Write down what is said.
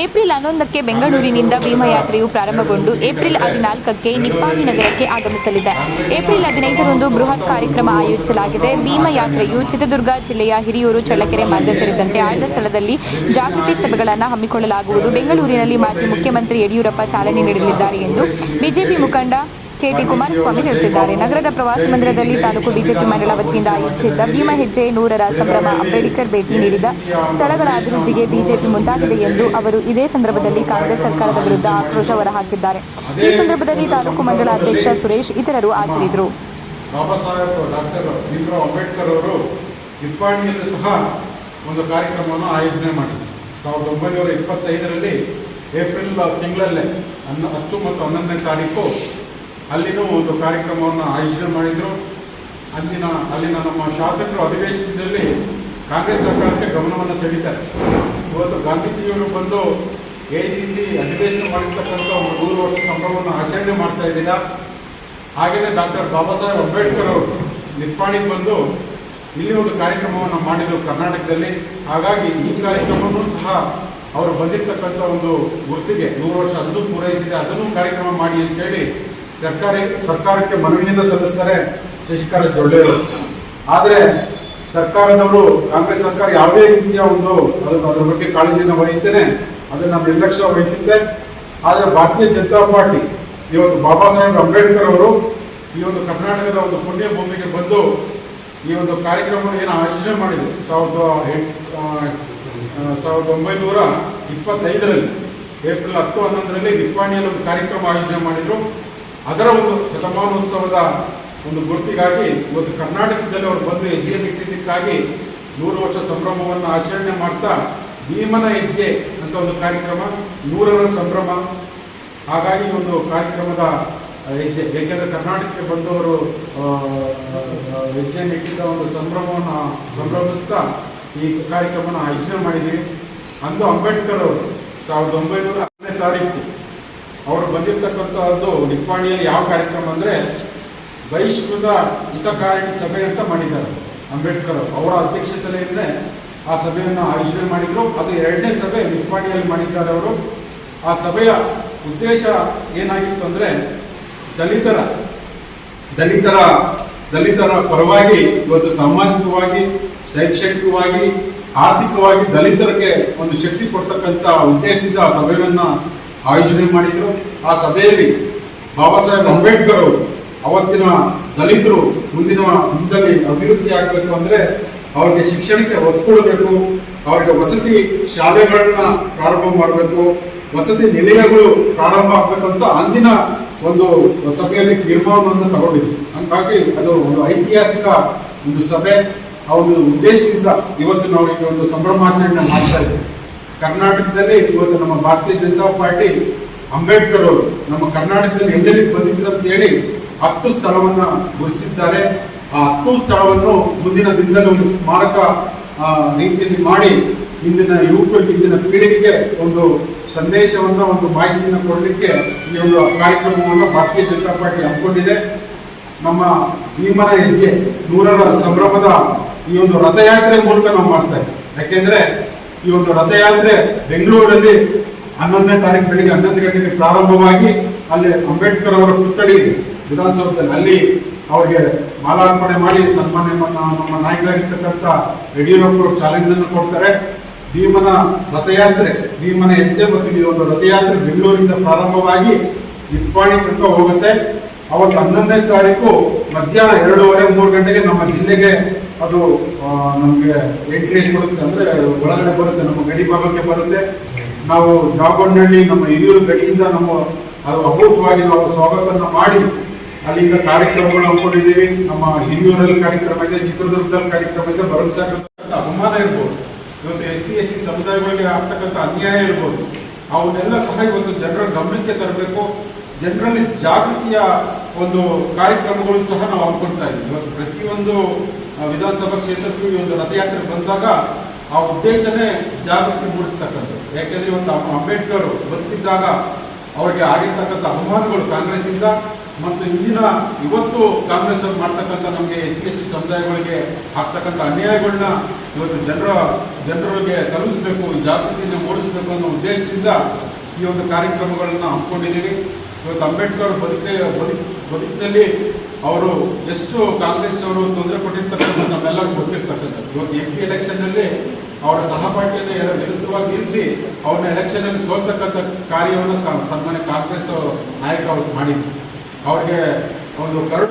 April ಹನ್ನೊಂದಕ್ಕೆ ಬೆಂಗಳೂರಿನಿಂದ ಭೀಮಯಾತ್ರೆಯು ಪ್ರಾರಂಭಗೊಂಡು April ಹದಿನಾಲ್ಕಕ್ಕೆ Nippani ನಗರಕ್ಕೆ ಆಗಮಿಸಲಿದೆ. ಏಪ್ರಿಲ್ ಹದಿನೈದರಂದು ಬೃಹತ್ ಕಾರ್ಯಕ್ರಮ ಆಯೋಜಿಸಲಾಗಿದೆ. ಭೀಮಯಾತ್ರೆಯು ಚಿತ್ರದುರ್ಗ ಜಿಲ್ಲೆಯ ಹಿರಿಯೂರು, ಚಳ್ಳಕೆರೆ ಮಾರ್ಗ ಸೇರಿದಂತೆ ಆಯ್ದ ಸ್ಥಳದಲ್ಲಿ ಜಾಗೃತಿ ಸಭೆಗಳನ್ನು ಹಮ್ಮಿಕೊಳ್ಳಲಾಗುವುದು. ಬೆಂಗಳೂರಿನಲ್ಲಿ ಮಾಜಿ ಮುಖ್ಯಮಂತ್ರಿ ಯಡಿಯೂರಪ್ಪ ಚಾಲನೆ ನೀಡಲಿದ್ದಾರೆ ಎಂದು ಬಿಜೆಪಿ ಮುಖಂಡ ಕೆಟಿ ಕುಮಾರಸ್ವಾಮಿ ತಿಳಿಸಿದ್ದಾರೆ ನಗರದ ಪ್ರವಾಸ ಮಂದಿರದಲ್ಲಿ ತಾಲೂಕು ಬಿಜೆಪಿ ಮಂಡಳ ವತಿಯಿಂದ ಆಯೋಜಿಸಿದ್ದ ಭೀಮ ಹೆಜ್ಜೆ ನೂರರ ಸಂಭ್ರಮ ಅಂಬೇಡ್ಕರ್ ಭೇಟಿ ನೀಡಿದ ಸ್ಥಳಗಳ ಅಭಿವೃದ್ಧಿಗೆ ಬಿಜೆಪಿ ಮುಂದಾಗಿದೆ ಎಂದು ಅವರು ಇದೇ ಸಂದರ್ಭದಲ್ಲಿ ಕಾಂಗ್ರೆಸ್ ಸರ್ಕಾರದ ವಿರುದ್ಧ ಆಕ್ರೋಶ ಹೊರಹಾಕಿದ್ದಾರೆ. ಈ ಸಂದರ್ಭದಲ್ಲಿ ತಾಲೂಕು ಮಂಡಳ ಅಧ್ಯಕ್ಷ ಸುರೇಶ್ ಇತರರು ಹಾಜರಿದ್ದರು. ಬಾಬಾ ಡಾಕ್ಟರ್ ಅವರು ಸಹ ಒಂದು ಕಾರ್ಯಕ್ರಮವನ್ನು ಆಯೋಜನೆ ಮಾಡಿದರು. ಸಾವಿರದ ಒಂಬೈನೂರ ಇಪ್ಪತ್ತೈದರಲ್ಲಿ ಏಪ್ರಿಲ್ ತಿಂಗಳಲ್ಲೇ, ಹನ್ನ ಹತ್ತು ಮತ್ತು ಹನ್ನೊಂದನೇ ತಾರೀಕು ಅಲ್ಲಿನೂ ಒಂದು ಕಾರ್ಯಕ್ರಮವನ್ನು ಆಯೋಜನೆ ಮಾಡಿದರು. ಅಲ್ಲಿನ ಅಲ್ಲಿನ ನಮ್ಮ ಶಾಸಕರು ಅಧಿವೇಶನದಲ್ಲಿ ಕಾಂಗ್ರೆಸ್ ಸರ್ಕಾರಕ್ಕೆ ಗಮನವನ್ನು ಸೆಳೀತಾರೆ. ಇವತ್ತು ಗಾಂಧೀಜಿಯವರು ಬಂದು ಎ ಸಿ ಸಿ ಅಧಿವೇಶನ ಮಾಡಿರ್ತಕ್ಕಂಥ ಒಂದು ನೂರು ವರ್ಷ ಸಂಭ್ರಮವನ್ನು ಆಚರಣೆ ಮಾಡ್ತಾ ಇದ್ದೀರಾ ಹಾಗೆಯೇ ಡಾಕ್ಟರ್ ಬಾಬಾ ಸಾಹೇಬ್ ಅಂಬೇಡ್ಕರ್ ಅವರು ನಿಪ್ಪಾಣಿಗೆ ಬಂದು ಇಲ್ಲಿ ಒಂದು ಕಾರ್ಯಕ್ರಮವನ್ನು ಮಾಡಿದರು ಕರ್ನಾಟಕದಲ್ಲಿ. ಹಾಗಾಗಿ ಈ ಕಾರ್ಯಕ್ರಮವೂ ಸಹ ಅವರು ಬಂದಿರತಕ್ಕಂಥ ಒಂದು ಗುರ್ತಿಗೆ ನೂರು ವರ್ಷ ಅದನ್ನು ಪೂರೈಸಿದೆ, ಅದನ್ನು ಕಾರ್ಯಕ್ರಮ ಮಾಡಿ ಅಂತೇಳಿ ಸರ್ಕಾರಿ ಸರ್ಕಾರಕ್ಕೆ ಮನವಿಯನ್ನು ಸಲ್ಲಿಸ್ತಾರೆ ಶಶಿಕಾಂತ್ ಜೊಳ್ಳೆಯವರು ಆದರೆ ಸರ್ಕಾರದವರು, ಕಾಂಗ್ರೆಸ್ ಸರ್ಕಾರ ಯಾವುದೇ ರೀತಿಯ ಒಂದು ಅದು ಅದರ ಬಗ್ಗೆ ಕಾಳಜಿಯನ್ನು ವಹಿಸ್ತೇನೆ, ಅದನ್ನು ನಿರ್ಲಕ್ಷ್ಯ ವಹಿಸಿದ್ದೆ ಆದರೆ ಭಾರತೀಯ ಜನತಾ ಪಾರ್ಟಿ, ಇವತ್ತು ಬಾಬಾ ಸಾಹೇಬ್ ಅಂಬೇಡ್ಕರ್ ಅವರು ಈ ಒಂದು ಕರ್ನಾಟಕದ ಒಂದು ಪುಣ್ಯ ಭೂಮಿಗೆ ಬಂದು ಈ ಒಂದು ಕಾರ್ಯಕ್ರಮವನ್ನು ಏನು ಆಯೋಜನೆ ಮಾಡಿದರು. ಸಾವಿರದ ಸಾವಿರದ ಒಂಬೈನೂರ ಇಪ್ಪತ್ತೈದರಲ್ಲಿ, ಏಪ್ರಿಲ್ ಹತ್ತು ಹನ್ನೊಂದರಲ್ಲಿ ನಿಪ್ಪಾಣಿಯಲ್ಲಿ ಒಂದು ಕಾರ್ಯಕ್ರಮ ಆಯೋಜನೆ ಮಾಡಿದರು. ಅದರ ಒಂದು ಶತಮಾನೋತ್ಸವದ ಒಂದು ಗುರುತಿಗಾಗಿ ಇವತ್ತು ಕರ್ನಾಟಕದಲ್ಲಿ ಅವರು ಬಂದು ಹೆಜ್ಜೆ ಇಟ್ಟಿದ್ದಕ್ಕಾಗಿ ನೂರು ವರ್ಷ ಸಂಭ್ರಮವನ್ನು ಆಚರಣೆ ಮಾಡ್ತಾ ಭೀಮನ ಹೆಜ್ಜೆ ಅಂತ ಒಂದು ಕಾರ್ಯಕ್ರಮ, ನೂರರ ಸಂಭ್ರಮ. ಹಾಗಾಗಿ ಒಂದು ಕಾರ್ಯಕ್ರಮದ ಹೆಜ್ಜೆ, ಏಕೆಂದರೆ ಕರ್ನಾಟಕಕ್ಕೆ ಬಂದವರು ಹೆಜ್ಜೆಯನ್ನು ಇಟ್ಟಿದ್ದ ಒಂದು ಸಂಭ್ರಮವನ್ನು ಸಂಭ್ರಮಿಸ್ತಾ ಈ ಕಾರ್ಯಕ್ರಮನ ಆಯೋಜನೆ ಮಾಡಿದ್ದೀವಿ. ಅಂದು ಅಂಬೇಡ್ಕರ್ ಅವರು ಸಾವಿರದ ಒಂಬೈನೂರ ಹತ್ತನೇ ತಾರೀಕು ಅವರು ಬಂದಿರತಕ್ಕಂಥದ್ದು ನಿಪ್ಪಾಣಿಯಲ್ಲಿ ಯಾವ ಕಾರ್ಯಕ್ರಮ ಅಂದರೆ ಬಹಿಷ್ಕೃತ ಹಿತಕಾರಣಿ ಸಭೆ ಅಂತ ಮಾಡಿದ್ದಾರೆ ಅಂಬೇಡ್ಕರ್ ಅವರು. ಅಧ್ಯಕ್ಷತೆಯಲ್ಲೇ ಆ ಸಭೆಯನ್ನು ಆಯೋಜನೆ ಮಾಡಿದರು ಅದು ಎರಡನೇ ಸಭೆ ನಿಪ್ಪಾಣಿಯಲ್ಲಿ ಮಾಡಿದ್ದಾರೆ ಅವರು ಆ ಸಭೆಯ ಉದ್ದೇಶ ಏನಾಗಿತ್ತು ಅಂದರೆ ದಲಿತರ ದಲಿತರ ದಲಿತರ ಪರವಾಗಿ ಇವತ್ತು ಸಾಮಾಜಿಕವಾಗಿ, ಶೈಕ್ಷಣಿಕವಾಗಿ, ಆರ್ಥಿಕವಾಗಿ ದಲಿತರಿಗೆ ಒಂದು ಶಕ್ತಿ ಕೊಡ್ತಕ್ಕಂಥ ಉದ್ದೇಶದಿಂದ ಆ ಸಭೆಯನ್ನ ಆಯೋಜನೆ ಮಾಡಿದರು. ಆ ಸಭೆಯಲ್ಲಿ ಬಾಬಾ ಸಾಹೇಬ್ ಅಂಬೇಡ್ಕರ್ ಅವತ್ತಿನ ದಲಿತರು ಮುಂದಿನ ದಿನದಲ್ಲಿ ಅಭಿವೃದ್ಧಿ ಆಗಬೇಕು ಅಂದ್ರೆ ಅವ್ರಿಗೆ ಶಿಕ್ಷಣಕ್ಕೆ ಒತ್ತು ಕೊಡಬೇಕು, ಅವರಿಗೆ ವಸತಿ ಶಾಲೆಗಳನ್ನ ಪ್ರಾರಂಭ ಮಾಡಬೇಕು, ವಸತಿ ನಿಲಯಗಳು ಪ್ರಾರಂಭ ಆಗಬೇಕಂತ ಅಂದಿನ ಒಂದು ಸಭೆಯಲ್ಲಿ ತೀರ್ಮಾನವನ್ನು ತಗೊಂಡಿದ್ರು. ಹಾಗಾಗಿ ಅದು ಒಂದು ಐತಿಹಾಸಿಕ ಒಂದು ಸಭೆ. ಆ ಒಂದು ಉದ್ದೇಶದಿಂದ ಇವತ್ತು ನಾವು ಈ ಒಂದು ಸಂಭ್ರಮಾಚರಣೆ ಮಾಡ್ತಾ ಇದ್ದೀವಿ. ಕರ್ನಾಟಕದಲ್ಲಿ ಇವತ್ತು ನಮ್ಮ ಭಾರತೀಯ ಜನತಾ ಪಾರ್ಟಿ ಅಂಬೇಡ್ಕರ್ ಅವರು ನಮ್ಮ ಕರ್ನಾಟಕದಲ್ಲಿ ಎಲ್ಲೆಲ್ಲಿ ಬಂದಿದ್ರು ಅಂತ ಹೇಳಿ ಹತ್ತು ಸ್ಥಳವನ್ನ ಗುರುತಿಸಿದ್ದಾರೆ. ಆ ಹತ್ತು ಸ್ಥಳವನ್ನು ಮುಂದಿನ ದಿನದಲ್ಲಿ ಒಂದು ಸ್ಮಾರಕ ರೀತಿಯಲ್ಲಿ ಮಾಡಿ ಇಂದಿನ ಯುವಕ ಇಂದಿನ ಪೀಳಿಗೆಗೆ ಒಂದು ಸಂದೇಶವನ್ನ, ಒಂದು ಮಾಹಿತಿಯನ್ನು ಕೊಡಲಿಕ್ಕೆ ಈ ಒಂದು ಕಾರ್ಯಕ್ರಮವನ್ನು ಭಾರತೀಯ ಜನತಾ ಪಾರ್ಟಿ ಹಮ್ಮಿಕೊಂಡಿದೆ. ನಮ್ಮ ಭೀಮನ ಹೆಜ್ಜೆ ನೂರರ ಸಂಭ್ರಮದ ಈ ಒಂದು ರಥಯಾತ್ರೆ ಮೂಲಕ ನಾವು ಮಾಡ್ತಾ ಇದ್ದೀವಿ. ಯಾಕೆಂದ್ರೆ ಈ ಒಂದು ರಥಯಾತ್ರೆ ಬೆಂಗಳೂರಲ್ಲಿ ಹನ್ನೊಂದನೇ ತಾರೀಕು ಬೆಳಿಗ್ಗೆ ಹನ್ನೊಂದು ಗಂಟೆಗೆ ಪ್ರಾರಂಭವಾಗಿ ಅಲ್ಲಿ ಅಂಬೇಡ್ಕರ್ ಅವರ ಪುತ್ಥಳಿ ವಿಧಾನಸೌಧದಲ್ಲಿ ಅಲ್ಲಿ ಅವರಿಗೆ ಮಾಲಾರ್ಪಣೆ ಮಾಡಿ ಸನ್ಮಾನ್ಯ ನಮ್ಮ ನಾಯಕರಾಗಿರ್ತಕ್ಕಂಥ ಯಡಿಯೂರಪ್ಪ ಅವರು ಚಾಲೆಂಜನ್ನು ಕೊಡ್ತಾರೆ. ಭೀಮನ ರಥಯಾತ್ರೆ, ಭೀಮನ ಹೆಜ್ಜೆ ಮತ್ತು ಈ ಒಂದು ರಥಯಾತ್ರೆ ಬೆಂಗಳೂರಿಂದ ಪ್ರಾರಂಭವಾಗಿ ನಿಪ್ಪಾಣಿ ತನಕ ಹೋಗುತ್ತೆ. ಅವತ್ತು ಹನ್ನೊಂದನೇ ತಾರೀಕು ಮಧ್ಯಾಹ್ನ ಎರಡೂವರೆ ಮೂರು ಗಂಟೆಗೆ ನಮ್ಮ ಜಿಲ್ಲೆಗೆ ಅದು ನಮಗೆ ಎಂಟ್ರಿ ಕೊಡುತ್ತೆ ಅಂದರೆ ಒಳಗಡೆ ಬರುತ್ತೆ, ನಮ್ಮ ಗಡಿ ಭಾಗಕ್ಕೆ ಬರುತ್ತೆ. ನಾವು ಜಾಗೊಂಡಳ್ಳಿ ನಮ್ಮ ಹಿರಿಯೂರು ಗಡಿಯಿಂದ ನಮ್ಮ ಅದು ಅಭೂತವಾಗಿ ನಾವು ಸ್ವಾಗತವನ್ನು ಮಾಡಿ ಅಲ್ಲಿಂದ ಕಾರ್ಯಕ್ರಮಗಳು ಹಮ್ಮಿಕೊಂಡಿದ್ದೀವಿ. ನಮ್ಮ ಹಿರಿಯೂರಲ್ಲಿ ಕಾರ್ಯಕ್ರಮ ಇದೆ, ಚಿತ್ರದುರ್ಗದಲ್ಲಿ ಕಾರ್ಯಕ್ರಮ ಇದೆ ಭರವಸೆ ಅಭಿಮಾನ ಇರ್ಬೋದು. ಇವತ್ತು ಎಸ್ ಸಿ ಎಸ್ ಸಿ ಸಮುದಾಯಗಳಿಗೆ ಆಗ್ತಕ್ಕಂಥ ಅನ್ಯಾಯ ಇರ್ಬೋದು. ಅವನ್ನೆಲ್ಲ ಸಹ ಇವತ್ತು ಜನರ ಗಮನಕ್ಕೆ ತರಬೇಕು. ಜನರಲ್ಲಿ ಜಾಗೃತಿಯ ಒಂದು ಕಾರ್ಯಕ್ರಮಗಳು ಸಹ ನಾವು ಹಮ್ಮಿಕೊಳ್ತಾ ಇದ್ದೀವಿ. ಇವತ್ತು ಪ್ರತಿಯೊಂದು ವಿಧಾನಸಭಾ ಕ್ಷೇತ್ರಕ್ಕೂ ಈ ಒಂದು ರಥಯಾತ್ರೆ ಬಂದಾಗ ಆ ಉದ್ದೇಶನೇ ಜಾಗೃತಿ ಮೂಡಿಸ್ತಕ್ಕಂಥದ್ದು. ಯಾಕೆಂದ್ರೆ ಇವತ್ತು ಅಂಬೇಡ್ಕರ್ ಬದುಕಿದ್ದಾಗ ಅವರಿಗೆ ಆಗಿರ್ತಕ್ಕಂಥ ಅನುಮಾನಗಳು ಕಾಂಗ್ರೆಸ್ಸಿಂದ ಮತ್ತು ಇಂದಿನ ಇವತ್ತು ಕಾಂಗ್ರೆಸ್ ಅವರು ಮಾಡ್ತಕ್ಕಂಥ ನಮಗೆ ಎಸ್ ಸಿ, ಎಸ್ ಟಿ ಸಮುದಾಯಗಳಿಗೆ ಆಗ್ತಕ್ಕಂಥ ಅನ್ಯಾಯಗಳನ್ನ ಇವತ್ತು ಜನರ, ಜನರಿಗೆ ತಲುಪಿಸಬೇಕು ಜಾಗೃತಿಯನ್ನು ಮೂಡಿಸಬೇಕು ಅನ್ನೋ ಉದ್ದೇಶದಿಂದ ಈ ಒಂದು ಕಾರ್ಯಕ್ರಮಗಳನ್ನು ಹಮ್ಮಿಕೊಂಡಿದ್ದೀವಿ. ಇವತ್ತು ಅಂಬೇಡ್ಕರ್ ಬದುಕೆ, ಬದುಕ್, ಬದುಕಿನಲ್ಲಿ ಅವರು ಎಷ್ಟು ಕಾಂಗ್ರೆಸ್ ಅವರು ತೊಂದರೆ ಕೊಟ್ಟಿರ್ತಕ್ಕಂಥ ನಮ್ಮೆಲ್ಲರಿಗೂ ಗೊತ್ತಿರ್ತಕ್ಕಂಥದ್ದು. ಇವತ್ತು ಎಂ ಪಿ ಎಲೆಕ್ಷನ್ನಲ್ಲಿ ಅವರ ಸಹಪಾಠಿಯನ್ನು ವಿರುದ್ಧವಾಗಿ ನಿಲ್ಲಿಸಿ ಅವ್ರನ್ನ ಎಲೆಕ್ಷನಲ್ಲಿ ಸೋಲ್ತಕ್ಕಂಥ ಕಾರ್ಯವನ್ನು ಸನ್ಮಾನ್ಯ ಕಾಂಗ್ರೆಸ್ ನಾಯಕ ಅವರು ಮಾಡಿದ್ರು. ಅವ್ರಿಗೆ ಒಂದು ಕರಡು